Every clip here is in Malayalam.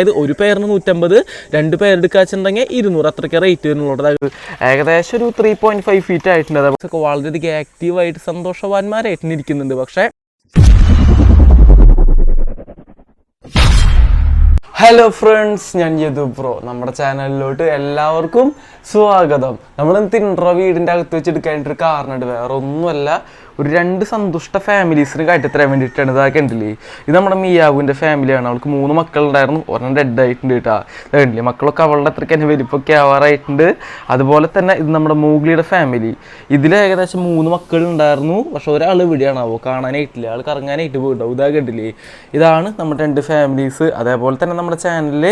അതായത് ഒരു പേരിന് നൂറ്റമ്പത് രണ്ട് പേരെടുക്കാച്ചിട്ടുണ്ടെങ്കിൽ ഇരുന്നൂറ്. അത്രയ്ക്ക് റേറ്റ് വരുന്നുള്ളൂ അതായത് ഏകദേശം ഒരു ത്രീ പോയിന്റ് ഫൈവ് ഫീറ്റ് ആയിട്ടുണ്ട്. അതൊക്കെ വളരെയധികം ആക്റ്റീവായിട്ട് സന്തോഷവാന്മാരായിട്ട് ഇരിക്കുന്നുണ്ട്. പക്ഷേ ഹലോ ഫ്രണ്ട്സ് ഞാൻ യദു ബ്രോ നമ്മുടെ ചാനലിലോട്ട് എല്ലാവർക്കും സ്വാഗതം. നമ്മൾ തിൻട്രോ വീടിന്റെ അകത്ത് വെച്ചെടുക്കാനായിട്ടൊരു കാരണമുണ്ട് വേറെ ഒന്നുമല്ല ഒരു രണ്ട് സന്തുഷ്ട ഫാമിലീസിന് കാട്ടിത്തരാൻ വേണ്ടിയിട്ടാണ് ഇതാ കണ്ടില്ലേ? ഇത് നമ്മുടെ മിയാവുവിന്റെ ഫാമിലിയാണ്. അവൾക്ക് മൂന്ന് മക്കളുണ്ടായിരുന്നു. ഒരെണ്ണം ഡെഡ് ആയിട്ടുണ്ട് കേട്ടോ. കണ്ടില്ലേ? മക്കളൊക്കെ അവളുടെ അത്രയ്ക്ക് തന്നെ വലിപ്പൊക്കെ ആവാറായിട്ടുണ്ട്. അതുപോലെ തന്നെ ഇത് നമ്മുടെ മൂഗ്ലിയുടെ ഫാമിലി. ഇതിൽ ഏകദേശം മൂന്ന് മക്കളുണ്ടായിരുന്നു. പക്ഷെ ഒരാൾ ഇവിടെയാണാവോ കാണാനായിട്ടില്ല. ആൾ കറങ്ങാനായിട്ട് പോയിട്ടുണ്ടാവും ഇതാ കണ്ടില്ലേ? ഇതാണ് നമ്മുടെ രണ്ട് ഫാമിലീസ്. അതേപോലെ തന്നെ നമ്മുടെ ചാനലിൽ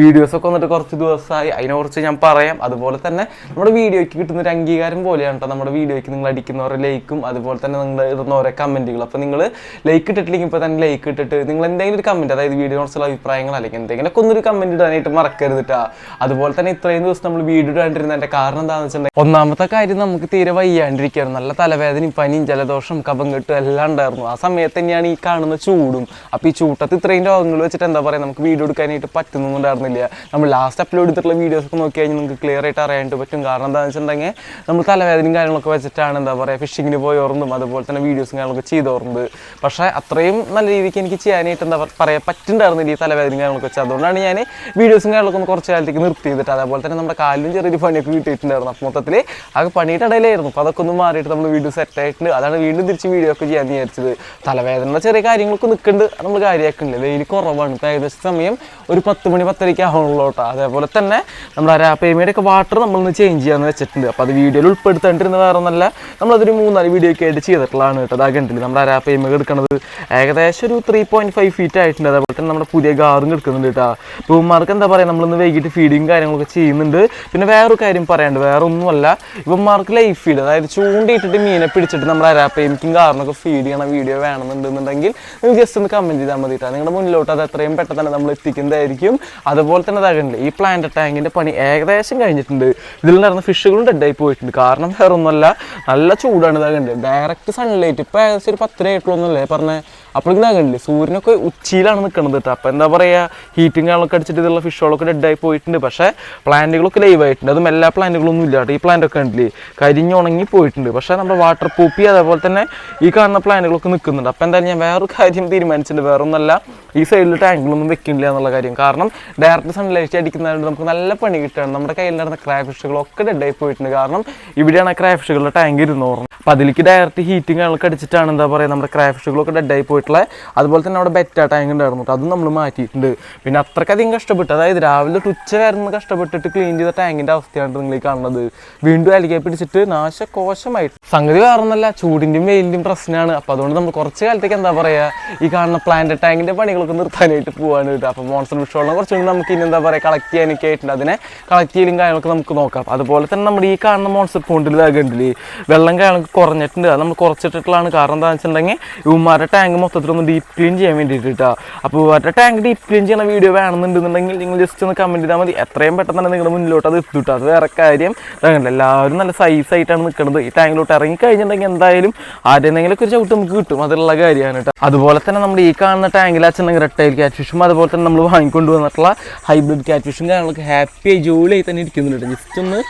വീഡിയോസൊക്കെ വന്നിട്ട് കുറച്ച് ദിവസമായി. അതിനെക്കുറിച്ച് ഞാൻ പറയാം. അതുപോലെ തന്നെ നമ്മുടെ വീഡിയോയ്ക്ക് കിട്ടുന്ന ഒരു അംഗീകാരം പോലെയാണ് കേട്ടോ. നമ്മുടെ വീഡിയോയ്ക്ക് നിങ്ങൾ അടിക്കുന്നവരുടെ ലൈക്കും. അതുപോലെ തന്നെ നിങ്ങൾ ഇടുന്ന ഓരോ കമന്റുകൾ അപ്പോൾ നിങ്ങൾ ലൈക്ക് ഇട്ടിട്ടില്ലെങ്കിൽ ഇപ്പോൾ തന്നെ ലൈക്ക് ഇട്ടിട്ട് നിങ്ങൾ എന്തെങ്കിലും ഒരു കമന്റ് അതായത് വീഡിയോ കുറിച്ചുള്ള അഭിപ്രായങ്ങൾ അല്ലെങ്കിൽ എന്തെങ്കിലുമൊക്കെ ഒന്നൊരു കമന്റ് ഇടാനായിട്ട് മറക്കരുത് കേട്ടോ അതുപോലെ തന്നെ ഇത്രയും ദിവസം നമ്മൾ വീഡിയോ ഇടാണ്ടിരുന്നതിന്റെ കാരണം എന്താണെന്ന് വെച്ചിട്ടുണ്ടെങ്കിൽ ഒന്നാമത്തെ കാര്യം നമുക്ക് തീരെ വയ്യാണ്ടിരിക്കുകയായിരുന്നു. നല്ല തലവേദനയും പനിയും ജലദോഷം കഫം കെട്ടും എല്ലാം ഉണ്ടായിരുന്നു. ആ സമയത്ത് തന്നെയാണ് ഈ കാണുന്ന ചൂടും. അപ്പോൾ ഈ ചൂട്ടത്ത് ഇത്രയും രോഗങ്ങൾ വെച്ചിട്ട് എന്താ പറയുക നമുക്ക് വീഡിയോ എടുക്കാനായിട്ട് പറ്റുന്നുണ്ടായിരുന്നില്ല നമ്മൾ ലാസ്റ്റ് അപ്ലോഡ് ചെയ്തിട്ടുള്ള വീഡിയോസ് ഒക്കെ നോക്കി കഴിഞ്ഞാൽ നിങ്ങൾക്ക് ക്ലിയർ ആയിട്ട് അറിയാനായിട്ട് പറ്റും. കാരണം എന്താണെന്ന് വെച്ചിട്ടുണ്ടെങ്കിൽ നമ്മൾ തലവേദനയും കാര്യങ്ങളൊക്കെ വെച്ചിട്ടാണ് എന്താ പറയുക ഫിഷിങ്ങിന് പോയി പോയോർന്നും. അതുപോലെ തന്നെ വീഡിയോസും കാര്യങ്ങളൊക്കെ ചെയ്തോറുണ്ട്. പക്ഷേ അത്രയും നല്ല രീതിക്ക് എനിക്ക് ചെയ്യാനായിട്ട് എന്താ പറയുക പറ്റുന്നുണ്ടായിരുന്നില്ല ഈ തലവേദന കാര്യങ്ങളൊക്കെ വെച്ച്. അതുകൊണ്ടാണ് ഞാൻ വീഡിയോസും കാര്യങ്ങളൊക്കെ ഒന്ന് കുറച്ച് കാലത്തേക്ക് നിർത്തി ചെയ്തിട്ട് അതേപോലെ തന്നെ നമ്മുടെ കാലിലും ചെറിയൊരു പണിയൊക്കെ കിട്ടിയിട്ടുണ്ടായിരുന്നു. അപ്പോൾ മൊത്തത്തിൽ ആ പണിയുടെ ഇടയിലായിരുന്നു. അപ്പോൾ അതൊക്കെ ഒന്ന് മാറിയിട്ട് നമ്മൾ വീഡിയോ സെറ്റ് ആയിട്ടുണ്ട് അതാണ് വീണ്ടും തിരിച്ച് വീഡിയോ ഒക്കെ ചെയ്യാൻ വിചാരിച്ചത്. തലവേദന ചെറിയ കാര്യങ്ങളൊക്കെ നിൽക്കുന്നുണ്ട് നമ്മൾ കാര്യമാക്കുന്നില്ല വെയിൽ കുറവാണ്. ഇപ്പോൾ ഏകദേശം സമയം ഒരു പത്ത് മണി പത്തരയ്ക്ക് ആവണുള്ളൂ അതേപോലെ തന്നെ നമ്മുടെ അരാപ്പേമയുടെ ഒക്കെ വാട്ടർ നമ്മളൊന്ന് ചേഞ്ച് ചെയ്യാമെന്ന് വെച്ചിട്ടുണ്ട്. അപ്പോൾ അത് വീഡിയോയിൽ ഉൾപ്പെടുത്തേണ്ടിരുന്ന വേറെ ഒന്നല്ല. നമ്മളതൊരു മൂന്നാൽ വീഡിയോ ഒക്കെ ആയിട്ട് ചെയ്തിട്ടുള്ളതാണ് കേട്ടോ. അതാ കണ്ടില്ല നമ്മുടെ അരാപ്പേമ എടുക്കുന്നത് ഏകദേശം ഒരു ത്രീ പോയിന്റ് ഫൈവ് ഫീറ്റ് ആയിട്ടുണ്ട്. അതേപോലെ തന്നെ നമ്മുടെ പുതിയ ഗാറും എടുക്കുന്നുണ്ട് കേട്ടോ. ഇവന്മാർക്ക് എന്താ പറയുക നമ്മളിന്ന് വൈകിട്ട് ഫീഡിങ് കാര്യങ്ങളൊക്കെ ചെയ്യുന്നുണ്ട്. പിന്നെ വേറൊരു കാര്യം പറയാണ്ട് വേറെ ഒന്നുമല്ല ഇവന്മാർക്ക് ലൈഫ് ഫീഡ് അതായത് ചൂണ്ടിയിട്ടിട്ട് മീനെ പിടിച്ചിട്ട് നമ്മുടെ അരാപ്പേമിക്കും ഗാറിനൊക്കെ ഫീഡ് ചെയ്യണ വീഡിയോ വേണമെന്നുണ്ടെന്നുണ്ടെങ്കിൽ നിങ്ങൾ ജസ്റ്റ് ഒന്ന് കമന്റ് ചെയ്താൽ മതി കേട്ടോ. നിങ്ങളുടെ മുന്നിലോട്ട് അത് എത്രയും പെട്ടെന്ന് നമ്മൾ എത്തിക്കുന്നതായിരിക്കും. അതുപോലെ തന്നെ ഇതാകണ്ടേ ഈ പ്ലാന്റ് ടാങ്കിന്റെ പണി ഏകദേശം കഴിഞ്ഞിട്ടുണ്ട്. ഇതിൽ നടന്ന ഫിഷുകളും ഡെഡായി പോയിട്ടുണ്ട്. കാരണം വേറെ ഒന്നുമല്ല നല്ല ചൂടാണ് ഇതാകുന്നുണ്ട് ഡയറക്റ്റ് സൺലൈറ്റ് ഇപ്പോൾ ഏകദേശം ഒരു പത്തര ആയിട്ടുള്ളൊന്നല്ലേ പറഞ്ഞേ അപ്പോഴേക്കും ഇതാകണ്ടേ സൂര്യനൊക്കെ ഉച്ചയിലാണ് നിൽക്കുന്നത് കേട്ടോ അപ്പോൾ എന്താ പറയുക ഹീറ്റും കാണൊക്കെ അടിച്ചിട്ട് ഇതുള്ള ഫിഷുകളൊക്കെ ഡെഡായി പോയിട്ടുണ്ട്. പക്ഷേ പ്ലാന്റുകളൊക്കെ ലൈവ് ആയിട്ടുണ്ട്. അതും എല്ലാ പ്ലാന്റുകളൊന്നും ഇല്ല കേട്ടോ ഈ പ്ലാന്റ് ഒക്കെ ഉണ്ടല്ലേ കരിഞ്ഞുണങ്ങി പോയിട്ടുണ്ട്. പക്ഷേ നമ്മുടെ വാട്ടർ പൂപ്പി അതേപോലെ തന്നെ ഈ കാണുന്ന പ്ലാന്റുകളൊക്കെ നിൽക്കുന്നുണ്ട് അപ്പോൾ എന്തായാലും ഞാൻ വേറൊരു കാര്യം തീരുമാനിച്ചിട്ടുണ്ട്. വേറെ ഒന്നല്ല ഈ സൈഡിൽ ടാങ്കിലൊന്നും വെക്കുന്നില്ല എന്നുള്ള കാര്യം. കാരണം ഡയറക്റ്റ് സൺലൈറ്റ് അടിക്കുന്നതുകൊണ്ട് നമുക്ക് നല്ല പണി കിട്ടുകയാണ് നമ്മുടെ കയ്യിൽ നടന്ന ക്രാബ് ഫിഷുകളൊക്കെ ഡെഡായി പോയിട്ടുണ്ട്. കാരണം ഇവിടെയാണ് ക്രാബ് ഫിഷുകളുടെ ടാങ്ക് ഇരുന്ന് പറഞ്ഞു അപ്പോൾ അതിലേക്ക് ഡയറക്റ്റ് ഹീറ്റിംഗ് കാര്യങ്ങളൊക്കെ അടിച്ചിട്ടാണ് എന്താ പറയുക നമ്മുടെ ക്രാഫ്റ്റുകളൊക്കെ ഡെഡായി പോയിട്ടുള്ള. അതുപോലെ തന്നെ അവിടെ ബെറ്റ ടാങ്ക് ഉണ്ടായിരുന്നു അതും നമ്മൾ മാറ്റിയിട്ടുണ്ട്. പിന്നെ അത്രക്കധികം കഷ്ടപ്പെട്ടു അതായത് രാവിലെ ഉച്ച വരുന്ന കഷ്ടപ്പെട്ടിട്ട് ക്ലീൻ ചെയ്ത ടാങ്കിന്റെ അവസ്ഥയാണ് നിങ്ങൾ കാണുന്നത്. വീണ്ടും അലികെ പിടിച്ചിട്ട് നാശകോശമായിട്ട് സംഗതി വേറൊന്നല്ല ചൂടിന്റെയും വെയിലിന്റെയും പ്രശ്നമാണ് അപ്പോൾ അതുകൊണ്ട് നമ്മൾ കുറച്ച് കാലത്തേക്ക് എന്താ പറയുക ഈ കാണുന്ന പ്ലാന്റ് ടാങ്കിന്റെ പണികളൊക്കെ നിർത്താനായിട്ട് പോവാണ് കേട്ടോ അപ്പോൾ മോൺസൺ വിഷോളം കുറച്ചുകൂടി നമുക്ക് ഇനി എന്താ പറയുക കളക്ട് ചെയ്യാനൊക്കെ ആയിട്ടുണ്ട്. അതിനെ കളക്ട് ചെയ്യലും കാര്യങ്ങളൊക്കെ നമുക്ക് നോക്കാം. അതുപോലെ തന്നെ നമ്മുടെ ഈ കാണുന്ന മോൺസൺ പോണ്ടിൽ ഇതാകണ്ടില്ലേ വെള്ളം കാര്യങ്ങളൊക്കെ കുറഞ്ഞിട്ടുണ്ട്. അത് നമ്മൾ കുറച്ചിട്ടുള്ളതാണ് കാരണം എന്താണെന്ന് വെച്ചിട്ടുണ്ടെങ്കിൽ ഇവന്മാരുടെ ടാങ്ക് മൊത്തത്തിലൊന്ന് ഡീപ്പ് ക്ലീൻ ചെയ്യാൻ വേണ്ടിയിട്ട്. അപ്പോൾ ഇവരുടെ ടാങ്ക് ഡീപ്പ് ക്ലീൻ ചെയ്യുന്ന വീഡിയോ വേണമെന്നുണ്ടെന്നുണ്ടെങ്കിൽ നിങ്ങൾ ജസ്റ്റ് ഒന്ന് കമന്റ് ചെയ്താൽ മതി. എത്രയും പെട്ടെന്ന് തന്നെ നിങ്ങളുടെ മുന്നിലോട്ട് അത് എത്തിട്ടു. അത് വേറെ കാര്യം. ഇതാകണ്ട എല്ലാവരും നല്ല സൈസ് ആയിട്ടാണ് നിൽക്കുന്നത്. ഈ ടാങ്കിലോട്ട് ഇറങ്ങി കഴിഞ്ഞിട്ടുണ്ടെങ്കിൽ എന്തായാലും ആരുടെയെങ്കിലൊക്കെ ഒരു ചവിട്ട് നമുക്ക് കിട്ടും. അതിലുള്ള കാര്യമാണ് കേട്ടോ. അതുപോലെ തന്നെ നമ്മുടെ ഈ കാണുന്ന ടാങ്കിൽ അച്ഛനെങ്കിൽ റെട്ടയിൽ ക്യാറ്റ് ഫിഷും അതുപോലെ തന്നെ നമ്മൾ വാങ്ങിക്കൊണ്ട് വന്നിട്ടുള്ള ഹൈബ്രിഡ് ക്യാറ്റ് ഫിഷും കാര്യങ്ങളൊക്കെ ഹാപ്പിയായി ജോലിയായി തന്നെ ഇരിക്കുന്നുണ്ട് ജസ്റ്റ് ഒന്ന്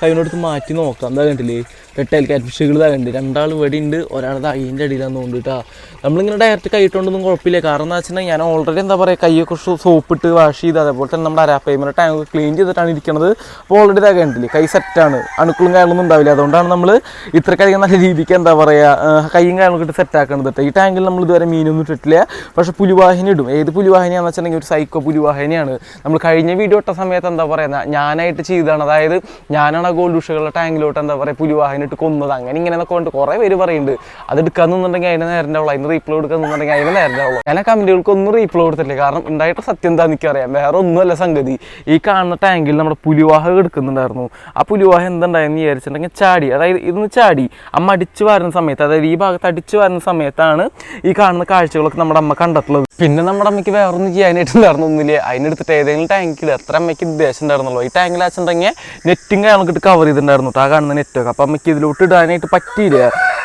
കൈനോടുത്ത് മാറ്റി നോക്കാം. എന്താ കണ്ടില്ലേ? റെട്ടൈൽ കാറ്റ് ഫിഷുകൾ ഇതാ കണ്ട്. രണ്ടാൾ വെടിയുണ്ട് ഒരാൾ അതിന്റെ അടിയിലാന്ന് തോന്നിട്ടാ നമ്മളിങ്ങനെ ഡയറക്റ്റ് കൈയിട്ടുണ്ടൊന്നും കുഴപ്പമില്ല. കാരണം എന്ന് വെച്ചിട്ടുണ്ടെങ്കിൽ ഞാൻ ഓൾറെഡി എന്താ പറയുക കൈയൊക്കെ സോപ്പിട്ട് വാഷ് ചെയ്ത് അതേപോലെ തന്നെ നമ്മുടെ അരാപ്പൈമ ടാങ്ക് ക്ലീൻ ചെയ്തിട്ടാണ് ഇരിക്കുന്നത് അപ്പോൾ ഓൾറെഡി ഇതാ കണ്ടില്ലേ കൈ സെറ്റാണ് അണുക്കളും കാര്യങ്ങളൊന്നും ഉണ്ടാവില്ല. അതുകൊണ്ടാണ് നമ്മൾ ഇത്രക്കധികം നല്ല രീതിക്ക് എന്താ പറയുക കൈയും കാര്യങ്ങളൊക്കെ ഇട്ട് സെറ്റ് ആക്കുന്നത് കേട്ടോ ഈ ടാങ്കിൽ നമ്മൾ ഇതുവരെ മീനൊന്നും ഇട്ടിട്ടില്ല. പക്ഷേ പുലിവാഹിനി ഇടും. ഏത് പുലിവാഹിനിയാണെന്ന് വെച്ചിട്ടുണ്ടെങ്കിൽ ഒരു സൈക്കോ പുലിവാഹിനിയാണ്. നമ്മൾ കഴിഞ്ഞ വീഡിയോ ഇട്ട സമയത്ത് എന്താ പറയുക ഞാനായിട്ട് ചെയ്തതാണ്. അതായത് ഞാനാണ് ഗോൾഡ് ഉഷകളുടെ ടാങ്കിലോട്ട് എന്താ പറയുക പുലിവാഹിനി ഇട്ട് കൊന്നത്. അങ്ങനെ ഇങ്ങനെ എന്നൊക്കെ കൊണ്ട് കുറേ പേര് പറയുന്നുണ്ട്. അത് എടുക്കാൻ നിന്നുണ്ടെങ്കിൽ അതിന് നേരം ഉണ്ടാവുള്ളൂ അതിന് റീപ്ലൈ കൊടുക്കാൻ നിന്നുണ്ടെങ്കിൽ അതിന് നേരം ഉണ്ടാവുള്ളൂ ഞാൻ ആ കമന്റുകൾക്ക് ഒന്നും റീപ്ലൈ കൊടുത്തില്ല കാരണം ഉണ്ടായിട്ട് സത്യം എന്താ എനിക്കറിയാം വേറെ ഒന്നുമല്ല സംഗതി. ഈ കാണുന്ന ടാങ്കിൽ നമ്മുടെ പുലിവാഹ എടുക്കുന്നുണ്ടായിരുന്നു. ആ പുലിവാഹ എന്തുണ്ടായെന്ന് വിചാരിച്ചിട്ടുണ്ടെങ്കിൽ ചാടി. അതായത് ഇതൊന്ന് ചാടി. അമ്മ അടിച്ചു വരുന്ന സമയത്ത് അതായത് ഈ ഭാഗത്ത് അടിച്ചു വരുന്ന സമയത്താണ് ഈ കാണുന്ന കാഴ്ചകളൊക്കെ നമ്മുടെ അമ്മ കണ്ടെത്തുള്ളത് പിന്നെ നമ്മുടെ അമ്മയ്ക്ക് വേറൊന്നും ചെയ്യാനായിട്ടുണ്ടായിരുന്നു ഒന്നുമില്ല. അതിനെടുത്തിട്ട് ഏതെങ്കിലും ടാങ്കിൽ എത്ര അമ്മയ്ക്ക് ഉദ്ദേശം ഉണ്ടായിരുന്നുള്ളൂ. ഈ ടാങ്കിൽ വെച്ചിട്ടുണ്ടെങ്കിൽ നെറ്റും കാര്യങ്ങളൊക്കെ കവർ ചെയ്തിട്ടുണ്ടായിരുന്നു. ആ കാണുന്ന നെറ്റൊക്കെ അപ്പം അമ്മയ്ക്ക് ഇതിലോട്ട് ഇടാനായിട്ട് പറ്റിയില്ല.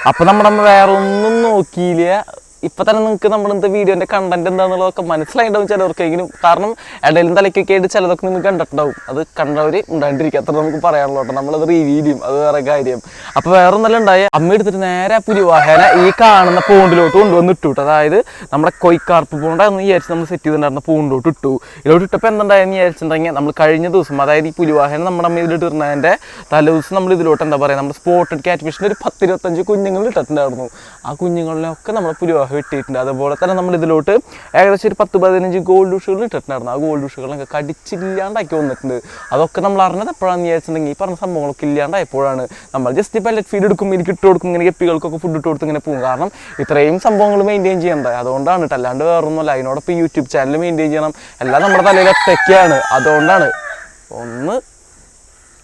അപ്പം നമ്മുടെ വേറെ ഒന്നും നോക്കിയില്ല. ഇപ്പൊ തന്നെ നിങ്ങൾക്ക് നമ്മുടെ ഇന്നത്തെ വീഡിയോന്റെ കണ്ടന്റ് എന്താണെന്നുള്ളതൊക്കെ മനസ്സിലായിട്ടുണ്ടാവും ചിലവർക്കെങ്കിലും. കാരണം ഇടയിലും തലയ്ക്കൊക്കെ ആയിട്ട് ചിലതൊക്കെ നിങ്ങൾ കണ്ടിട്ടുണ്ടാവും. അത് കണ്ടവര് ഉണ്ടാണ്ടിരിക്കാത്ത നമുക്ക് പറയാനുള്ളൂ കേട്ടോ. നമ്മളത് റിവീൽ ചെയ്യും. അത് വേറെ കാര്യം. അപ്പൊ വേറെ ഒന്നല്ല ഉണ്ടായ. അമ്മ എടുത്തിട്ട് നേരെ ആ പുലിവാഹന ഈ കാണുന്ന പോണ്ടിലോട്ട് കൊണ്ടുവന്ന് ഇട്ടു കേട്ടോ. അതായത് നമ്മുടെ കൊയ്ക്കാർപ്പ് പോണ്ടാന്ന് വിചാരിച്ച് നമ്മൾ സെറ്റ് ചെയ്തിട്ടുണ്ടായിരുന്ന പൂണ്ടിലോട്ട് ഇട്ടു. ഇതിലോട്ട് ഇട്ടപ്പോൾ എന്തുണ്ടായെന്ന് വിചാരിച്ചിട്ടുണ്ടെങ്കിൽ നമ്മൾ കഴിഞ്ഞ ദിവസം അതായത് ഈ പുലിവാഹനം നമ്മുടെ അമ്മ ഇതിലിട്ട് ഇടുന്നതിന്റെ തലേദിവസം നമ്മൾ ഇതിലോട്ട് എന്താ പറയുക നമ്മുടെ സ്പോട്ടഡ് കാറ്റ് ഫിഷിന്റെ ഒരു പത്തിരുപത്തഞ്ച് കുഞ്ഞുങ്ങൾ ഇട്ടിട്ടുണ്ടായിരുന്നു. ആ കുഞ്ഞുങ്ങളിലൊക്കെ നമ്മുടെ പുലിവാഹം ഇട്ടിട്ടുണ്ട് അതുപോലെ തന്നെ നമ്മൾ ഇതിലോട്ട് ഏകദേശം ഒരു പത്ത് പതിനഞ്ച് ഗോൾഡ് ഉഷുകൾ ഇട്ടിട്ടുണ്ടായിരുന്നു. ആ ഗോൾഡ് ഉഷുകളൊക്കെ കടിച്ചില്ലാണ്ടാക്കി വന്നിട്ടുണ്ട്. അതൊക്കെ നമ്മൾ അറിഞ്ഞത് എപ്പോഴാണെന്ന് വിചാരിച്ചിട്ടുണ്ടെങ്കിൽ ഈ പറഞ്ഞ സംഭവങ്ങളൊക്കെ ഇല്ലാണ്ടായപ്പോഴാണ്. നമ്മൾ ജസ്റ്റ് പെല്ലറ്റ് ഫീഡ് എടുക്കും എനിക്ക് ഇട്ട് കൊടുക്കും ഇങ്ങനെ ഗപ്പികൾക്കൊക്കെ ഫുഡ് ഇട്ട് കൊടുത്ത് ഇങ്ങനെ പോകും. കാരണം ഇത്രയും സംഭവങ്ങൾ മെയിന്റെയിൻ ചെയ്യേണ്ടത്. അതുകൊണ്ടാണ് കേട്ടോ അല്ലാണ്ട് വേറൊന്നുമല്ല. അതിനോടൊപ്പം യൂട്യൂബ് ചാനൽ മെയിന്റെയിൻ ചെയ്യണം. എല്ലാം നമ്മുടെ തലയിൽ ഒറ്റയ്ക്കാണ്. അതുകൊണ്ടാണ് ഒന്ന്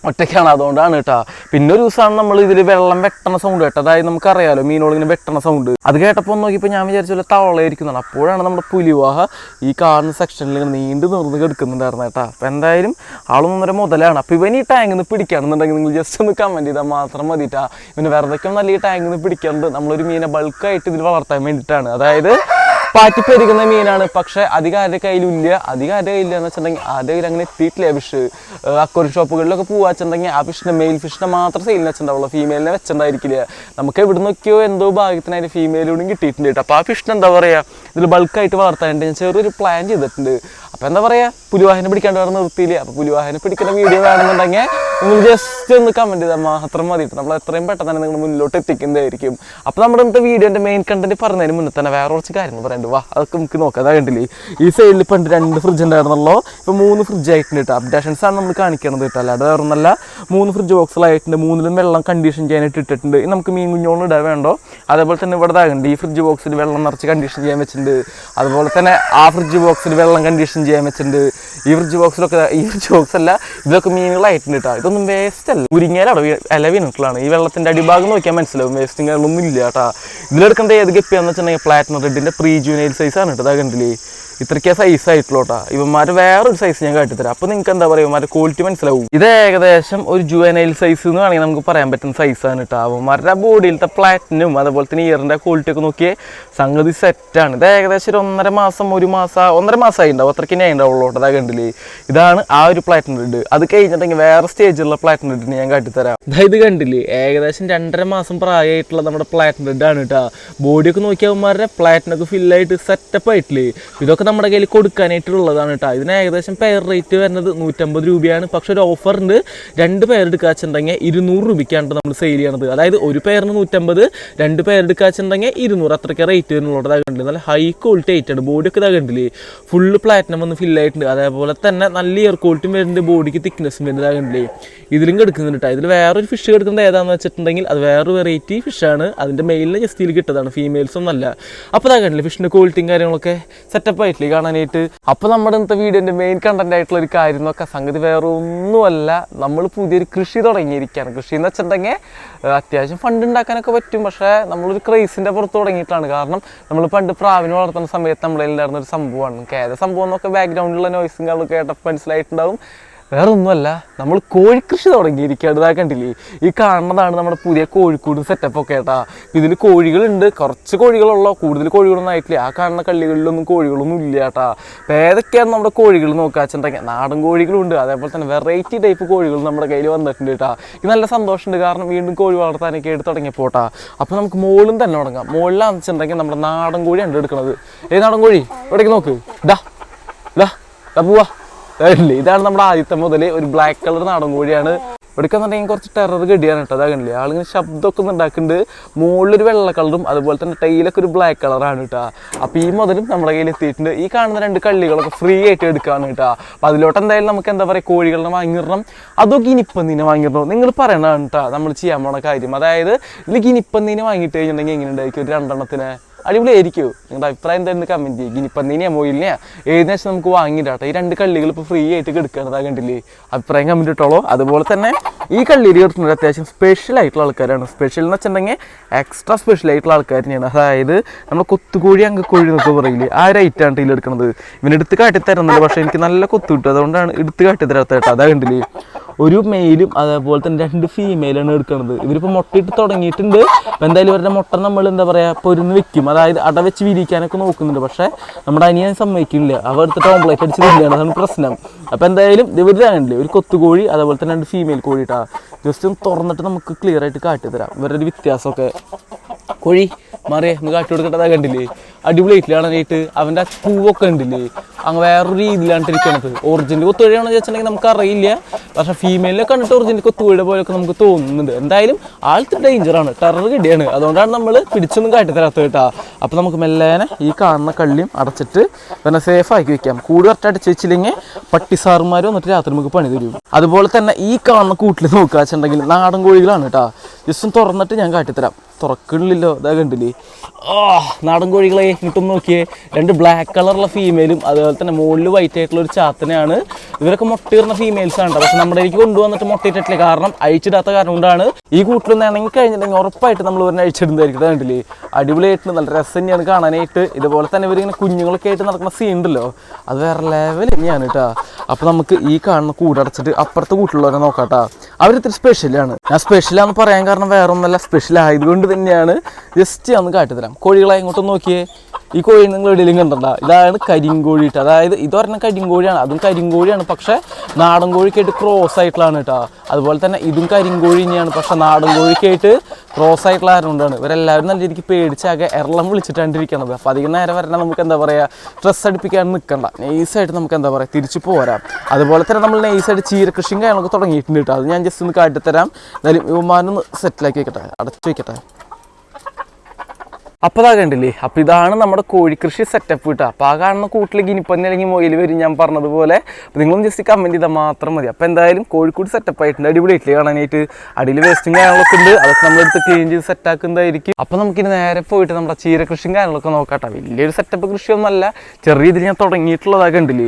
ഒറ്റയ്ക്കാണ്. അതുകൊണ്ടാണ് കേട്ടോ. പിന്നെ ഒരു ദിവസമാണ് നമ്മൾ ഇതിൽ വെള്ളം വെട്ടണ സൗണ്ട് കേട്ടോ. അതായത് നമുക്കറിയാലോ മീനോളിങ്ങനെ വെട്ടണ സൗണ്ട് അത് കേട്ടപ്പോൾ നോക്കിയപ്പോൾ ഞാൻ വിചാരിച്ചു തവളയായിരിക്കുന്നതാണ് അപ്പോഴാണ് നമ്മുടെ പുലിവാഹ ഈ കാണുന്ന സെക്ഷനിൽ നീണ്ടു നിർന്ന് കിടക്കുന്നുണ്ടായിരുന്നു കേട്ടോ. അപ്പോൾ എന്തായാലും ആളൊന്നര മുതലാണ്. അപ്പോൾ ഇവൻ ഈ ടാങ്കിൽ നിന്ന് പിടിക്കുകയാണെന്നുണ്ടെങ്കിൽ നിങ്ങൾ ജസ്റ്റ് ഒന്ന് കമന്റ് ചെയ്താൽ മാത്രം മതി മതിട്ടാ ഇവന് വെറുതെ നല്ല ഈ ടാങ്കിൽ നിന്ന് പിടിക്കുന്നത് നമ്മളൊരു മീനെ ബൾക്കായിട്ട് ഇതിൽ വളർത്താൻ വേണ്ടിയിട്ടാണ് അതായത് പാറ്റിപ്പെരുകുന്ന മീനാണ്. പക്ഷെ അധികം ആരുടെ കയ്യിലില്ല. അധികം ആരുടെ കയ്യില്ല എന്ന് വെച്ചിട്ടുണ്ടെങ്കിൽ ആരുടെ കയ്യിൽ അങ്ങനെ എത്തിയിട്ടില്ല ഫിഷ് അക്വറി ഷോപ്പുകളിലൊക്കെ പോകുക വെച്ചിട്ടുണ്ടെങ്കിൽ ആ ഫിഷിനെ മെയിൽ ഫിഷിനെ മാത്രം സെയിലിന് വെച്ചിട്ടുണ്ടാവുള്ളൂ. ഫീമെയിലിനെ വെച്ചിട്ടുണ്ടായിരിക്കില്ല. നമുക്ക് എവിടെ നിന്നൊക്കെയോ എന്തോ ഭാഗ്യത്തിന് അതിന് ഫീമെയിലൂടെ കിട്ടിയിട്ടുണ്ട് കേട്ടോ. അപ്പോൾ ആ ഫിഷിനെന്താ പറയുക ഇതിൽ ബൾക്കായിട്ട് വളർത്താനായിട്ട് ഞാൻ ചെറിയൊരു പ്ലാൻ ചെയ്തിട്ടുണ്ട്. അപ്പോൾ എന്താ പറയാ? പുലിവാഹനം പിടിക്കാണ്ട് വേറെ നിർത്തിയില്ല? അപ്പോൾ പുലിവാഹനം പിടിക്കുന്ന വീഡിയോ വേണമെന്നുണ്ടെങ്കിൽ നിങ്ങൾ ജസ്റ്റ് ഒന്ന് കമന്റ് ചെയ്താൽ മാത്രം മതി നമ്മൾ എത്രയും പെട്ടെന്ന് തന്നെ നിങ്ങൾ മുന്നിലോട്ട് എത്തിക്കുന്നതായിരിക്കും. അപ്പോൾ നമ്മുടെ ഇന്നത്തെ വീഡിയോന്റെ മെയിൻ കണ്ടന്റ് പറഞ്ഞതിന് മുന്നേ തന്നെ വേറെ കുറച്ച് കാര്യങ്ങൾ പറയണ്ട് വാ അതൊക്കെ നമുക്ക് നോക്കാം. കണ്ടില്ലേ? ഈ സൈഡിൽ പണ്ട് രണ്ട് ഫ്രിഡ്ജ് ഉണ്ടായിരുന്നല്ലോ. ഇപ്പോൾ മൂന്ന് ഫ്രിഡ്ജ് ആയിട്ടുണ്ട് അപ്ഡേഷൻസ് ആണ് നമ്മൾ കാണിക്കുന്നത് കേട്ടോ. അല്ലാതെ വേറൊന്നല്ല മൂന്ന് ഫ്രിഡ്ജ് ബോക്സിലായിട്ടുണ്ട് മൂന്നിലും വെള്ളം കണ്ടീഷൻ ചെയ്യാനായിട്ട് ഇട്ടിട്ടുണ്ട്. നമുക്ക് മീൻ കുഞ്ഞോളം ഇടാൻ വേണ്ടോ? അതേപോലെ തന്നെ ഇവിടെ ഈ ഫ്രിഡ്ജ് ബോക്സിൽ വെള്ളം നിറച്ച് കണ്ടീഷൻ ചെയ്യാൻ വെച്ചിട്ടുണ്ട്. അതുപോലെ തന്നെ ആ ഫ്രിഡ്ജ് ബോക്സിൽ വെള്ളം കണ്ടീഷൻ ചെയ്യാൻ വെച്ചിട്ടുണ്ട് ഈ ഫ്രിഡ്ജ് ബോക്സിലൊക്കെ ഈ ഫ്രിഡ്ജ് ബോക്സ് അല്ല ഇതൊക്കെ മീനുകളായിട്ടുണ്ട് കേട്ടോ ഇതൊന്നും വേസ്റ്റ് അല്ല. ഉരിങ്ങയിലാണ് ഇല ഈ വെള്ളത്തിന്റെ അടിഭാഗം നോക്കിയാൽ മനസ്സിലാവും. വേസ്റ്റും കാര്യങ്ങളൊന്നും ഇല്ല കേട്ടോ ഇതിലെടുക്കേണ്ട ഏത് ഗപ്പിയാന്ന് വെച്ചിട്ടുണ്ടെങ്കിൽ പ്ലാറ്റിനം റെഡിന്റെ പ്രീ ജൂനൈൽ സൈസാണ് കേട്ടോ അതാ കണ്ടില്ലേ? ഇത്രയ്ക്ക് സൈസ് ആയിട്ടുള്ളൂ കേട്ടോ ഇവന്മാർ വേറൊരു സൈസ് ഞാൻ കാട്ടിത്തരാം. അപ്പോൾ നിങ്ങൾക്ക് എന്താ പറയുക ഇവന്മാരുടെ ക്വാളിറ്റി മനസ്സിലാവും. ഇത് ഏകദേശം ഒരു ജുവനൈൽ സൈസ് എന്ന് വേണമെങ്കിൽ നമുക്ക് പറയാൻ പറ്റുന്ന സൈസാണ് കേട്ടോ അവന്മാരുടെ ബോഡിയിലത്തെ പ്ലാറ്റിനും അതുപോലെ തന്നെ ഇയറിന്റെ ക്വാളിറ്റി ഒക്കെ നോക്കിയ സംഗതി സെറ്റാണ് ഇത് ഏകദേശം ഒരു ഒന്നര മാസം ഒരു മാസം ഒന്നര മാസമായി ഉണ്ടാവും. അത്രയ്ക്ക് ഞാൻ ഉണ്ടാവുള്ളൂ കേട്ടോ അതാ കണ്ടില്ലേ? ഇതാണ് ആ ഒരു പ്ലാറ്റിൻ റെഡ് അത് കഴിഞ്ഞിട്ടുണ്ടെങ്കിൽ വേറെ സ്റ്റേജിലുള്ള പ്ലാറ്റിൻ റെഡിന് ഞാൻ കാട്ടിത്തരാം. അതായത് കണ്ടില്ലേ? ഏകദേശം രണ്ടര മാസം പ്രായമായിട്ടുള്ള നമ്മുടെ പ്ലാറ്റിൻ ആണ് കേട്ടോ ബോഡിയൊക്കെ നോക്കിയാൽ അവന്മാരുടെ പ്ലാറ്റിനൊക്കെ ഫില്ലായിട്ട് സെറ്റപ്പ് ആയിട്ടില്ലേ? ഇതൊക്കെ നമ്മുടെ കയ്യിൽ കൊടുക്കാനായിട്ടുള്ളതാണ് കേട്ടോ ഇതിന് ഏകദേശം പെയർ റേറ്റ് വരുന്നത് നൂറ്റമ്പത് രൂപയാണ്. പക്ഷെ ഒരു ഓഫറുണ്ട് രണ്ട് പെയർ എടുക്കാച്ചുണ്ടെങ്കിൽ ഇരുന്നൂറ് രൂപയ്ക്കാണ് നമ്മൾ സെയിൽ ചെയ്യണത്. അതായത് ഒരു പെയറിന് നൂറ്റമ്പത് രണ്ട് പെയർ എടുക്കാച്ചുണ്ടെങ്കിൽ ഇരുന്നൂറ്. അത്രയ്ക്ക് റേറ്റ് വരുന്നുള്ളത് കണ്ടില്ല? നല്ല ഹൈ ക്വാളിറ്റി ആയിട്ടാണ് ബോഡിയൊക്കെ ഇതാ കണ്ടില്ലേ? ഫുള്ള് പ്ലാറ്റിനം വന്ന് ഫില്ലായിട്ടുണ്ട് അതേപോലെ തന്നെ നല്ല ഇയർ ക്വാളിറ്റിയും വരുന്നുണ്ട്. ബോഡിക്ക് തിക്നെസ്സും വരുന്നത് കണ്ടില്ലേ? ഇതിലും കിടക്കുന്നുണ്ട് കേട്ടോ ഇതിൽ വേറൊരു ഫിഷ് കിടക്കുന്നത് ഏതാണെന്ന് വെച്ചിട്ടുണ്ടെങ്കിൽ അത് വേറൊരു വെറൈറ്റി ഫിഷാണ് അതിന്റെ മെയിലിന് ജസ്റ്റിൽ കിട്ടതാണ്. ഫീമെയിൽസ് ഒന്നല്ല അപ്പോൾ ഇതാ കണ്ടില്ലേ? ഫിഷിന്റെ ക്വാളിറ്റിയും കാര്യങ്ങളൊക്കെ സെറ്റപ്പ് ആയിട്ടില്ലേ കാണാനായിട്ട്. അപ്പോൾ നമ്മുടെ ഇന്നത്തെ വീഡിയോന്റെ മെയിൻ കണ്ടന്റ് ആയിട്ടുള്ള ഒരു കാര്യം നോക്കാം സംഗതി വേറെ ഒന്നുമല്ല. നമ്മൾ പുതിയൊരു കൃഷി തുടങ്ങിയിരിക്കുകയാണ്. കൃഷി എന്ന് വെച്ചിട്ടുണ്ടെങ്കിൽ അത്യാവശ്യം ഫണ്ട് ഉണ്ടാക്കാനൊക്കെ പറ്റും. പക്ഷേ നമ്മളൊരു ക്രൈസിന്റെ പുറത്ത് തുടങ്ങിയിട്ടാണ്. കാരണം നമ്മൾ പണ്ട് പ്രാവിനെ വളർത്തുന്ന സമയത്ത് നമ്മളിൽ നടന്ന ഒരു സംഭവമാണ്. ഏത് സംഭവം എന്നൊക്കെ ബാക്ക്ഗ്രൗണ്ടിലുള്ള നോയ്സും കാര്യങ്ങളൊക്കെ കേട്ടപ്പോൾ മനസ്സിലായിട്ടുണ്ടാവും. വേറെ ഒന്നുമല്ല നമ്മൾ കോഴിക്കൃഷി തുടങ്ങിയിരിക്കുകയാണ്. കണ്ടില്ലേ? ഈ കാണുന്നതാണ് നമ്മുടെ പുതിയ കോഴിക്കൂട് സെറ്റപ്പ് ഒക്കെ കേട്ടാ ഇതിൽ കോഴികളുണ്ട്. കുറച്ച് കോഴികളുള്ളൂ കൂടുതൽ കോഴികളൊന്നും ആയിട്ടില്ല. ആ കാണുന്ന കള്ളികളിലൊന്നും കോഴികളൊന്നും ഇല്ല കേട്ടാ അപ്പോൾ ഏതൊക്കെയാണ് നമ്മുടെ കോഴികൾ നോക്കാച്ചുണ്ടെങ്കിൽ നാടൻ കോഴികളുണ്ട്. അതേപോലെ തന്നെ വെറൈറ്റി ടൈപ്പ് കോഴികൾ നമ്മുടെ കയ്യിൽ വന്നിട്ടുണ്ട് കേട്ടാ ഇത് നല്ല സന്തോഷമുണ്ട്. കാരണം വീണ്ടും കോഴി വളർത്താനൊക്കെ എടുത്ത് തുടങ്ങിയപ്പോട്ടാ അപ്പോൾ നമുക്ക് മുകളിലും തന്നെ തുടങ്ങാം. മുകളിലാണെന്ന് വെച്ചിട്ടുണ്ടെങ്കിൽ നമ്മുടെ നാടൻ കോഴിയാണ് എടുക്കുന്നത്. ഏത് നാടൻ കോഴി ഇവിടേക്ക് നോക്ക്. ഡാ ഡാ ഡാ പോവാ. ഇല്ലേ ഇതാണ് നമ്മുടെ ആദ്യത്തെ മുതൽ ഒരു ബ്ലാക്ക് കളർ നാടൻ കോഴിയാണ്. ഇവിടേക്കെന്നുണ്ടെങ്കിൽ കുറച്ച് ടെറർ ഗഡിയാണ് കേട്ടോ. അതാ കണ്ടില്ലേ ആളിങ്ങനെ ശബ്ദമൊക്കെ ഒന്ന് ഉണ്ടാക്കുന്നുണ്ട്. മുകളിലൊരു വെള്ള കളറും അതുപോലെ തന്നെ ടൈലൊക്കെ ഒരു ബ്ലാക്ക് കളറാണ് കേട്ടോ. അപ്പോൾ ഈ മുതലും നമ്മുടെ കയ്യിൽ എത്തിയിട്ടുണ്ട്. ഈ കാണുന്ന രണ്ട് കള്ളികളൊക്കെ ഫ്രീ ആയിട്ട് എടുക്കാണ് കേട്ടോ. അപ്പോൾ അതിലോട്ട് എന്തായാലും നമുക്ക് എന്താ പറയുക കോഴികളെ വാങ്ങിയിടണം അതോ ഗിനിപ്പന്നീനെ വാങ്ങിയിടണം നിങ്ങൾ പറയണതാണ് കേട്ടോ. നമ്മൾ ചെയ്യാൻ പോണ കാര്യം. അതായത് ഇതിൽ ഗിനിപ്പന്നീനെ വാങ്ങിയിട്ട് കഴിഞ്ഞിട്ടുണ്ടെങ്കിൽ എങ്ങനെ ഉണ്ടായിരിക്കും ഒരു രണ്ടെണ്ണത്തിന്? അടിപൊളിയായിരിക്കും. നിങ്ങളുടെ അഭിപ്രായം എന്തായിരുന്നു കമന്റ് ചെയ്യുക. ഇനിപ്പന്നീനെയാ മൊയിലിനെയാ ഏകദേശം നമുക്ക് വാങ്ങിയിട്ടാട്ടെ ഈ രണ്ട് കള്ളികൾ ഇപ്പോൾ ഫ്രീ ആയിട്ട് കിടക്കുകയാണ് കണ്ടില്ലേ? അഭിപ്രായം കമന്റ് ഇട്ടോളൂ. അതുപോലെ തന്നെ ഈ കള്ളിയിൽ കിട്ടുന്നത് അത്യാവശ്യം സ്പെഷ്യൽ ആയിട്ടുള്ള ആൾക്കാരാണ്. സ്പെഷ്യൽ എന്ന് വെച്ചിട്ടുണ്ടെങ്കിൽ എക്സ്ട്രാ സ്പെഷ്യൽ ആയിട്ടുള്ള ആൾക്കാർ തന്നെയാണ്. അതായത് നമ്മൾ കൊത്തുകോഴി അങ്കക്കോഴി എന്നൊക്കെ പറയില്ലേ? ആ ഒരു ഐറ്റാണ് ഇതിൽ എടുക്കുന്നത്. ഇവനെടുത്ത് കാട്ടി തരുന്നത് പക്ഷേ എനിക്ക് നല്ല കൊത്തു കിട്ടും. അതുകൊണ്ടാണ് എടുത്ത് കാട്ടി തരാത്ത കേട്ടോ. അതാ കണ്ടില്ലേ? ഒരു മെയിലും അതേപോലെ തന്നെ രണ്ട് ഫീമെയിലാണ് എടുക്കുന്നത് ഇവരിപ്പോൾ മുട്ടയിട്ട് തുടങ്ങിയിട്ടുണ്ട്. അപ്പോൾ എന്തായാലും ഇവരുടെ മുട്ട നമ്മൾ എന്താ പറയുക പൊരുന്ന് വെക്കും. അതായത് അട വെച്ച് വിരിക്കാനൊക്കെ നോക്കുന്നുണ്ട്. പക്ഷേ നമ്മുടെ അനിയൻ സമ്മതിക്കില്ല. അവ എടുത്തിട്ട് ഓംപ്ലേറ്റ് അടിച്ച് തിരിയാണ് അതാണ് പ്രശ്നം. അപ്പോൾ എന്തായാലും ഇവർ കണ്ടില്ലേ? ഒരു കൊത്തുകോഴി അതേപോലെ തന്നെ രണ്ട് ഫീമെയിൽ കോഴിയിട്ടാണ് ജസ്റ്റ് ഒന്ന് തുറന്നിട്ട് നമുക്ക് ക്ലിയർ ആയിട്ട് കാട്ടിത്തരാം ഇവരുടെ ഒരു വ്യത്യാസമൊക്കെ. കോഴി മാറിയേ ഒന്ന് കാട്ടി കൊടുക്കേണ്ടതാ കണ്ടില്ലേ? അടിപൊളിയായിട്ടിലാണായിട്ട് അവന്റെ ആ പൂവൊക്കെ ഉണ്ടില്ലേ അങ്ങ് വേറൊരു രീതിയിലാണ് ഇരിക്കണത് ഒറിജിനൽ കൊത്തുവഴിയാണെന്ന് വെച്ചിട്ടുണ്ടെങ്കിൽ നമുക്ക് അറിയില്ല പക്ഷെ ഫീമെയിലിനെ കണ്ടിട്ട് ഒറിജിനൽ കൊത്തുവഴിയുടെ പോലെയൊക്കെ നമുക്ക് തോന്നുന്നുണ്ട്. എന്തായാലും ആൾക്ക് ഡേഞ്ചറാണ് ടെറർ കിടിയാണ് അതുകൊണ്ടാണ് നമ്മൾ പിടിച്ചൊന്നും കാട്ടി തരാത്തത് കേട്ടാ. അപ്പോൾ നമുക്ക് മെല്ലേനെ ഈ കാണുന്ന കള്ളിയും അടച്ചിട്ട് പിന്നെ സേഫ് ആക്കി വെക്കാം. കൂട് കറക്റ്റ് ചേച്ചില്ലെങ്കിൽ വെച്ചില്ലെങ്കിൽ പട്ടിസാറുമാർ വന്നിട്ട് രാത്രി നമുക്ക് പണി തരും. അതുപോലെ തന്നെ ഈ കാണുന്ന കൂട്ടിൽ നോക്കുക വെച്ചിട്ടുണ്ടെങ്കിൽ നാടൻ കോഴികളാണ് കേട്ടോ. ജസ്റ്റ് തുറന്നിട്ട് ഞാൻ കാട്ടിത്തരാം. തുറക്കണില്ലല്ലോ. ഇതാ കണ്ടില്ലേ? ആ നാടൻ കോഴികളെ ഇട്ടും നോക്കിയേ. രണ്ട് ബ്ലാക്ക് കളറുള്ള ഫീമെയിലും അതുപോലെ തന്നെ മുകളിൽ വൈറ്റ് ആയിട്ടുള്ള ഒരു ചാത്തനെയാണ്. ഇവരൊക്കെ മുട്ടയിടുന്ന ഫീമെയിൽസ് ആണ് പക്ഷെ നമ്മുടെ എനിക്ക് കൊണ്ടുവന്നിട്ട് മുട്ടയിട്ടില്ല കാരണം അഴിച്ചിടാത്ത കാരണം കൊണ്ടാണ് ഈ കൂട്ടിലൊന്ന് ഇണങ്ങി കഴിഞ്ഞിട്ടുണ്ടെങ്കിൽ ഉറപ്പായിട്ട് നമ്മൾ ഇവരെ അഴിച്ചിടുന്നതായിരിക്കും. കണ്ടില്ലേ? അടിപൊളിയായിട്ട് നല്ല രസം തന്നെയാണ് കാണാനായിട്ട്. ഇതുപോലെ തന്നെ ഇവരിങ്ങനെ കുഞ്ഞുങ്ങളൊക്കെ ആയിട്ട് നടക്കുന്ന സീൻ ഉണ്ടല്ലോ. അത് വേറെ ലെവൽ തന്നെയാണ് കേട്ടോ. അപ്പോൾ നമുക്ക് ഈ കാണുന്ന കൂടടച്ചിട്ട് അപ്പുറത്തെ കൂട്ടിലുള്ളവരെ നോക്കാം കേട്ടോ അവരിത്തിരി സ്പെഷ്യലാണ് ഞാൻ സ്പെഷ്യലാന്ന് പറയാൻ കാരണം വേറെ ഒന്നല്ല സ്പെഷ്യൽ ആയതുകൊണ്ട് തന്നെയാണ്. ജസ്റ്റ് ഒന്ന് കാട്ടിത്തരാം. കോഴികളെ ഇങ്ങോട്ട് നോക്കിയേ. ഈ കോഴി നിങ്ങൾ എവിടെയെങ്കിലും കണ്ടണ്ട ഇതാണ് കരിങ്കോഴി കേട്ടോ അതായത് ഇത് പറഞ്ഞ കരിങ്കോഴിയാണ്. അതും കരിങ്കോഴിയാണ്. പക്ഷേ നാടൻ കോഴിക്കായിട്ട് ക്രോസ് ആയിട്ടുള്ളതാണ് കേട്ടോ. അതുപോലെ തന്നെ ഇതും കരിങ്കോഴി തന്നെയാണ്. പക്ഷേ നാടൻ കോഴിക്കായിട്ട് ക്രോസ് ആയിട്ടുള്ള ആരുണ്ടാണ് ഇവരെല്ലാവരും നല്ല രീതിക്ക് പേടിച്ചാകെ എറളം വിളിച്ചിട്ടാണ് ഇരിക്കുന്നത് അപ്പോൾ അധികം നേരം വരണം നമുക്ക് എന്താ പറയുക സ്ട്രെസ് അടിപ്പിക്കാൻ നിൽക്കണ്ട നൈസായിട്ട് നമുക്ക് എന്താ പറയുക തിരിച്ചു പോരാം. അതുപോലെ തന്നെ നമ്മൾ നൈസായിട്ട് ചീരകൃഷിയും കാര്യങ്ങളൊക്കെ തുടങ്ങിയിട്ടുണ്ട് കേട്ടോ. അത് ഞാൻ ജസ്റ്റ് ഒന്ന് കാട്ടിത്തരാം. എന്തായാലും ഇവന്മാരൊന്ന് സെറ്റിലാക്കി വെക്കട്ടെ. അടച്ചു വെക്കട്ടെ. അപ്പോൾ കണ്ടില്ലേ? അപ്പോൾ ഇതാണ് നമ്മുടെ കോഴിക്കൃഷി സെറ്റപ്പ് കിട്ടുക അപ്പോൾ ആ കാണുന്ന കൂട്ടിൽ ഗിനിപ്പന്നി അല്ലെങ്കിൽ മൊയിൽ വരും ഞാൻ പറഞ്ഞതുപോലെ. നിങ്ങളും ജസ്റ്റ് കമന്റ് ചെയ്താൽ മാത്രം മതി. അപ്പോൾ എന്തായാലും കോഴിക്കോട് സെറ്റപ്പ് ആയിട്ടുണ്ട്. അടിപൊളിയായിട്ടില്ലേ കാണാനായിട്ട്? അടിയിൽ വേസ്റ്റും കാര്യങ്ങളൊക്കെ ഉണ്ട്. അതൊക്കെ നമ്മളെടുത്ത് ക്ലീൻ ചെയ്ത് സെറ്റാക്കുന്നതായിരിക്കും അപ്പോൾ നമുക്കിനി നേരെ പോയിട്ട് നമ്മുടെ ചീര ചീരകൃഷിയും കാര്യങ്ങളൊക്കെ നോക്കാട്ടോ. വലിയൊരു സെറ്റപ്പ് കൃഷിയൊന്നുമല്ല ചെറിയ രീതിയിൽ ഞാൻ തുടങ്ങിയിട്ടുള്ളതാ കണ്ടില്ലേ?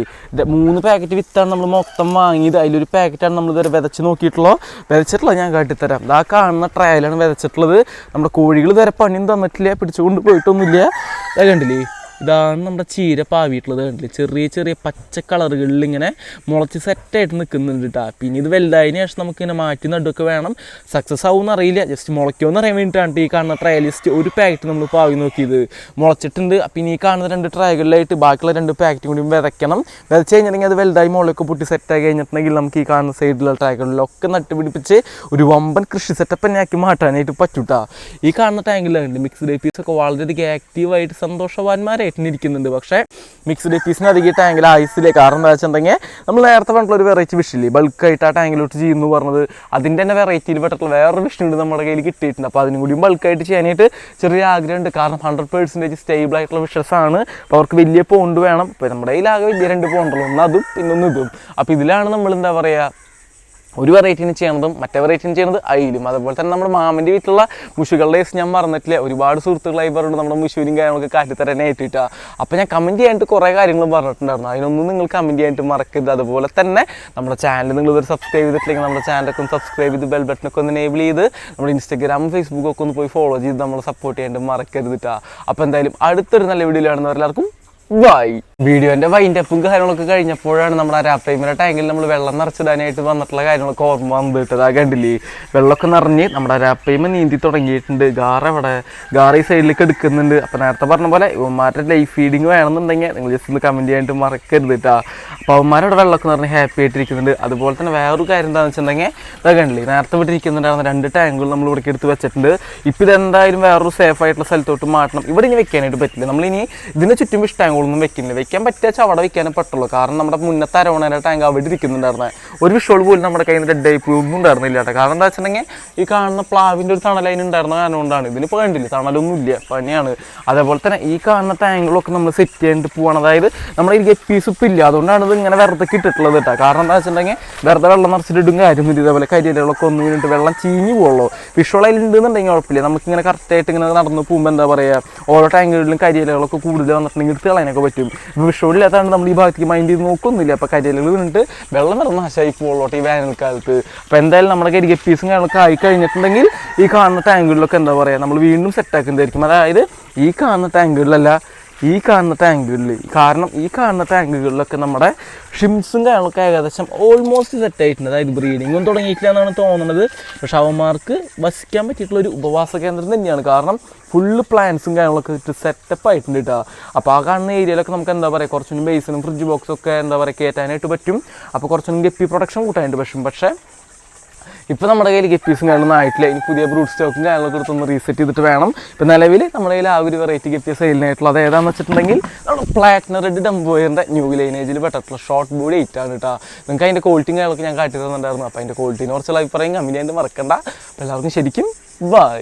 മൂന്ന് പാക്കറ്റ് വിത്താണ് നമ്മൾ മൊത്തം വാങ്ങിയത്. അതിലൊരു പാക്കറ്റാണ് നമ്മൾ ഇതുവരെ വിതച്ച് നോക്കിയിട്ടുള്ളത്. വിതച്ചിട്ടുള്ളത് ഞാൻ കാട്ടിത്തരാം. ഇതാ കാണുന്ന ട്രയലാണ് വിതച്ചിട്ടുള്ളത്. നമ്മുടെ കോഴികൾ വരെ പണിയും തന്നിട്ടില്ല. പിടിച്ചുകൊണ്ട് പോയിട്ടൊന്നുമില്ല. കണ്ടില്ലേ? ഇതാണ് നമ്മുടെ ചീര പാവിയിട്ടുള്ളത് കണ്ടില്ലേ? ചെറിയ ചെറിയ പച്ച കളറുകളിൽ ഇങ്ങനെ മുളച്ച് സെറ്റായിട്ട് നിൽക്കുന്നുണ്ട് കേട്ടോ പിന്നെ ഇത് വലുതായതിനു ശേഷം നമുക്ക് ഇങ്ങനെ മാറ്റി നടുവൊക്കെ വേണം. സക്സസ് ആവുമെന്ന് അറിയില്ല. ജസ്റ്റ് മുളയ്ക്കുമെന്ന് അറിയാൻ വേണ്ടിയിട്ടാണ് ഈ കാണുന്ന ട്രയലിസ്റ്റ് ഒരു പാക്കറ്റ് നമ്മൾ പാവി നോക്കിയത്. മുളച്ചിട്ടുണ്ട്. പിന്നെ ഈ കാണുന്ന രണ്ട് ട്രയകളിലായിട്ട് ബാക്കിയുള്ള രണ്ട് പാക്കറ്റും കൂടി വിതയ്ക്കണം വിതച്ച് കഴിഞ്ഞിട്ടുണ്ടെങ്കിൽ അത് വലുതായി മുളയൊക്കെ പൊട്ടി സെറ്റായി കഴിഞ്ഞിട്ടുണ്ടെങ്കിൽ നമുക്ക് ഈ കാണുന്ന സൈഡിലുള്ള ട്രയകളിലൊക്കെ നട്ടുപിടിപ്പിച്ച് ഒരു വമ്പൻ കൃഷി സെറ്റപ്പ് തന്നെ ആക്കി മാറ്റാനായിട്ട് പറ്റൂട്ടാ ഈ കാണുന്ന ടാങ്കിലുണ്ട് മിക്സ്ഡ് പീസ് ഒക്കെ വളരെയധികം ആക്റ്റീവായിട്ട് സന്തോഷവാന്മാരായിട്ട് ഇരിക്കുന്നുണ്ട് പക്ഷേ മിക്സ്ഡ് പീസിന് അധികം ടാങ്കിൽ ആയുസില്ലേ കാരണം എന്താ വെച്ചിട്ടുണ്ടെങ്കിൽ നമ്മൾ നേരത്തെ പറഞ്ഞിട്ടുള്ള ഒരു വെറൈറ്റി വിഷില്ലേ ബൾക്കായിട്ട് ആ ടാങ്കിലോട്ട് ചെയ്യുന്നു പറഞ്ഞത്. അതിന്റെ തന്നെ വെറൈറ്റിയിൽ പെട്ടിട്ടുള്ള വേറൊരു വിഷ് ഉണ്ട് നമ്മുടെ കയ്യിൽ കിട്ടിയിട്ടുണ്ട്. അപ്പോൾ അതിനും കൂടി ബൾക്കായിട്ട് ചെയ്യാനായിട്ട് ചെറിയ ആഗ്രഹമുണ്ട്. കാരണം ഹൺഡ്രഡ് പേഴ്സന്റേജ് സ്റ്റേബിൾ ആയിട്ടുള്ള വിഷസ് ആണ്. അപ്പോൾ അവർക്ക് വലിയ പോണ്ട് വേണം. ഇപ്പോൾ നമ്മുടെ കയ്യിലാകെ വലിയ രണ്ട് പോണ്ടുള്ളൂ ഒന്ന് അതും പിന്നൊന്ന് ഇതും. അപ്പോൾ ഇതിലാണ് നമ്മൾ എന്താ പറയുക ഒരു വെറൈറ്റിന് ചെയ്യണതും മറ്റേ വെറൈറ്റിന് ചെയ്യണത് അയിലും. അതുപോലെ തന്നെ നമ്മുടെ മാമന്റെ വീട്ടിലുള്ള മുഷുകളുടെ കേസ് ഞാൻ മറന്നിട്ടില്ല. ഒരുപാട് സുഹൃത്തുക്കളായി പറഞ്ഞു നമ്മുടെ മുഷുവിനും കാര്യങ്ങളൊക്കെ കാട്ടിത്തരാൻ ഏറ്റിട്ടാ. അപ്പോൾ ഞാൻ കമന്റ് ചെയ്യാനായിട്ട് കുറേ കാര്യങ്ങൾ പറഞ്ഞിട്ടുണ്ടായിരുന്നു. അതിനൊന്നും നിങ്ങൾ കമന്റ് ചെയ്യാനായിട്ട് മറക്കരുത്. അതുപോലെ തന്നെ നമ്മുടെ ചാനൽ നിങ്ങൾ ഇതൊരു സബ്സ്ക്രൈബ് ചെയ്തിട്ടില്ലെങ്കിൽ നമ്മുടെ ചാനലൊക്കെ ഒന്ന് സബ്സ്ക്രൈബ് ചെയ്ത് ബെൽ ബട്ടനൊക്കെ ഒന്ന് എനേബിൾ ചെയ്ത് നമ്മുടെ ഇൻസ്റ്റാഗ്രാമും ഫേസ്ബുക്കൊക്കെ ഒന്ന് പോയി ഫോളോ ചെയ്ത് നമ്മളെ സപ്പോർട്ട് ചെയ്യാനായിട്ട് മറക്കരുത് കേട്ടോ അപ്പോൾ എന്തായാലും അടുത്തൊരു നല്ല വീഡിയോ കാണുന്നവരെല്ലാവർക്കും ബൈ വീഡിയോന്റെ വൈൻഡ് അപ്പും കാര്യങ്ങളൊക്കെ കഴിഞ്ഞപ്പോഴാണ് നമ്മുടെ ആ രാപ്രൈമിന്റെ ടാങ്കിൽ നമ്മൾ വെള്ളം നിറച്ചിടാനായിട്ട് വന്നിട്ടുള്ള കാര്യങ്ങളൊക്കെ ഓർമ്മ വന്നിട്ടത്. ആ കണ്ടില്ലേ? വെള്ളമൊക്കെ നിറഞ്ഞ് നമ്മുടെ രാപ്രൈമ നീന്തി തുടങ്ങിയിട്ടുണ്ട്. ഗാറ അവിടെ ഗാറ ഈ സൈഡിലേക്ക് എടുക്കുന്നുണ്ട്. അപ്പം നേരത്തെ പറഞ്ഞ പോലെ ഇവന്മാരുടെ ലൈഫ് ഫീഡിങ് വേണമെന്നുണ്ടെങ്കിൽ നിങ്ങൾ ജസ്റ്റ് ഒന്ന് കമന്റ് ചെയ്യാനായിട്ട് മറക്കരുത് കേട്ടോ അപ്പോൾ അവന്മാരവിടെ വെള്ളമൊക്കെ നിറഞ്ഞ് ഹാപ്പി ആയിട്ടിരിക്കുന്നുണ്ട്. അതുപോലെ തന്നെ വേറൊരു കാര്യം എന്താണെന്ന് വെച്ചിട്ടുണ്ടെങ്കിൽ ഇതാ കണ്ടില്ലേ? നേരത്തെ വിട്ടിരിക്കുന്നുണ്ടായിരുന്ന രണ്ട് ടാങ്കുകൾ നമ്മൾ ഇവിടെ എടുത്ത് വെച്ചിട്ടുണ്ട്. ഇപ്പം ഇതെന്തായാലും വേറൊരു സേഫ് ആയിട്ടുള്ള സ്ഥലത്തോട്ട് മാറ്റണം. ഇവിടെ ഇനി വെക്കാനായിട്ട് പറ്റില്ല. നമ്മളിനി ഇതിന് ചുറ്റും വിഷ് ടാങ്കുകളൊന്നും വെക്കുന്നില്ല വെക്കാൻ പറ്റിയ അവിടെ വെക്കാനേ പറ്റുള്ളൂ. കാരണം നമ്മുടെ മുന്നത്തെ അരവണേന്റെ ടാങ്ക് അവിടെ ഇരിക്കുന്നുണ്ടായിരുന്നത് ഒരു വിഷോൾ പോലും നമ്മുടെ കയ്യിൽ നിന്ന് ഡെഡ് ആയി ഒന്നും ഉണ്ടായിരുന്നില്ല കേട്ടോ. കാരണം എന്താ വെച്ചിട്ടുണ്ടെങ്കിൽ ഈ കാണുന്ന പ്ലാവിന്റെ ഒരു തണൽ അതിനുണ്ടായിരുന്ന കാരണം കൊണ്ടാണ്. ഇതിലിപ്പോൾ കണ്ടില്ല? തണലൊന്നും ഇല്ല പണിയാണ് അതേപോലെ തന്നെ ഈ കാണുന്ന ടാങ്കുകളൊക്കെ നമ്മൾ സെറ്റ് ചെയ്തിട്ട് പോകണം അതായത് നമ്മുടെ ഈ ഗെറ്റ് പീസ് ഇപ്പം ഇല്ല. അതുകൊണ്ടാണ് ഇത് ഇങ്ങനെ വെറുതെ കിട്ടിയിട്ടുള്ളത് കേട്ടോ. കാരണം എന്താ വെച്ചിട്ടുണ്ടെങ്കിൽ വെറുതെ വെള്ളം നിറച്ചിട്ടിടും കാര്യമൊന്നുമില്ല ഇതേപോലെ കരിയിലകളൊക്കെ ഒന്നും കഴിഞ്ഞിട്ട് വെള്ളം ചീഞ്ഞു പോകുള്ളൂ വിഷുവൾ അതിലുണ്ടെന്നുണ്ടെങ്കിൽ കുഴപ്പമില്ല. നമുക്കിങ്ങനെ കറക്റ്റായിട്ട് ഇങ്ങനെ നടന്ന് പോകുമ്പോൾ എന്താ പറയുക ഓരോ ടാങ്കുകളിലും കരിയിലകളൊക്കെ കൂടുതൽ വന്നിട്ടുണ്ടെങ്കിൽ എടുത്ത് കളയാനൊക്കെ പറ്റും. ഇപ്പോൾ വിഷുവില്ലാത്തതാണ് നമ്മൾ ഈ ഭാഗത്തേക്ക് മൈൻഡ് ചെയ്ത് നോക്കുന്നില്ല. അപ്പോൾ കരിയലുകൾ വീണിട്ട് വെള്ളം വെള്ളം നാശമായി പോകുള്ളൂ ഈ വേനൽക്കാലത്ത്. അപ്പോൾ എന്തായാലും നമ്മുടെ കരികെ പീസും കാര്യങ്ങളൊക്കെ ആയി കഴിഞ്ഞിട്ടുണ്ടെങ്കിൽ ഈ കാണുന്ന ടാങ്കുകളിലൊക്കെ എന്താ പറയുക നമ്മൾ വീണ്ടും സെറ്റാക്കുന്നതായിരിക്കും അതായത് ഈ കാണുന്ന ടാങ്കുകളിലല്ല ഈ കാണുന്ന ടാങ്കുകളിൽ കാരണം ഈ കാണുന്ന ടാങ്കുകളിലൊക്കെ നമ്മുടെ ഷിംസും കാര്യങ്ങളൊക്കെ ഏകദേശം ഓൾമോസ്റ്റ് സെറ്റ് ആയിട്ടുണ്ട്. അതായത് ബ്രീഡിങ്ങും തുടങ്ങിയിട്ടില്ല എന്നാണ് തോന്നുന്നത് പക്ഷെ അവന്മാർക്ക് വസിക്കാൻ പറ്റിയിട്ടുള്ള ഒരു ഉപവാസ കേന്ദ്രം തന്നെയാണ്. കാരണം ഫുള്ള് പ്ലാന്റ്സും കാര്യങ്ങളൊക്കെ ഇട്ട് സെറ്റപ്പ് ആയിട്ടുണ്ട് കേട്ടോ അപ്പോൾ ആ കാണുന്ന ഏരിയയിലൊക്കെ നമുക്ക് എന്താ പറയുക കുറച്ചും ബേസിനും ഫ്രിഡ്ജ് ബോക്സൊക്കെ എന്താ പറയുക കയറ്റാനായിട്ട് പറ്റും. അപ്പോൾ കുറച്ചും ഗപ്പി പ്രൊഡക്ഷൻ കൂട്ടാനായിട്ട് പറ്റും. പക്ഷേ ഇപ്പോൾ നമ്മുടെ കയ്യിൽ ഗപ്പീസും കാണുന്ന ആയിട്ടില്ല. ഇനി പുതിയ ബ്രൂഡ് സ്റ്റോക്കും കാര്യങ്ങളൊക്കെ എടുത്തൊന്ന് റീസെറ്റ് ചെയ്തിട്ട് വേണം. ഇപ്പോൾ നിലവിൽ നമ്മുടെ കയ്യിൽ ആ ഒരു വെറൈറ്റി ഗപ്പീസ് സെയിലിനായിട്ടുള്ള അത് ഏതാണെന്ന് വെച്ചിട്ടുണ്ടെങ്കിൽ നമ്മുടെ പ്ലാറ്റിന റെഡ് ഡംബോയറിന്റെ ന്യൂ ലൈനേജിൽ പെട്ടിട്ടുള്ള ഷോർട്ട് ബോഡി എയ്റ്റ് ആണ് കേട്ടോ നിങ്ങൾക്ക് അതിന്റെ ക്വാളിറ്റിയും കാര്യങ്ങളൊക്കെ ഞാൻ കാട്ടി തന്നിട്ടുണ്ടായിരുന്നു. അപ്പോൾ അതിന്റെ ക്വാളിറ്റിനെ കുറിച്ചുള്ള അഭിപ്രായം കമ്പനി അതിന്റെ മറക്കണ്ട. അപ്പോൾ എല്ലാവർക്കും ശരിക്കും ബൈ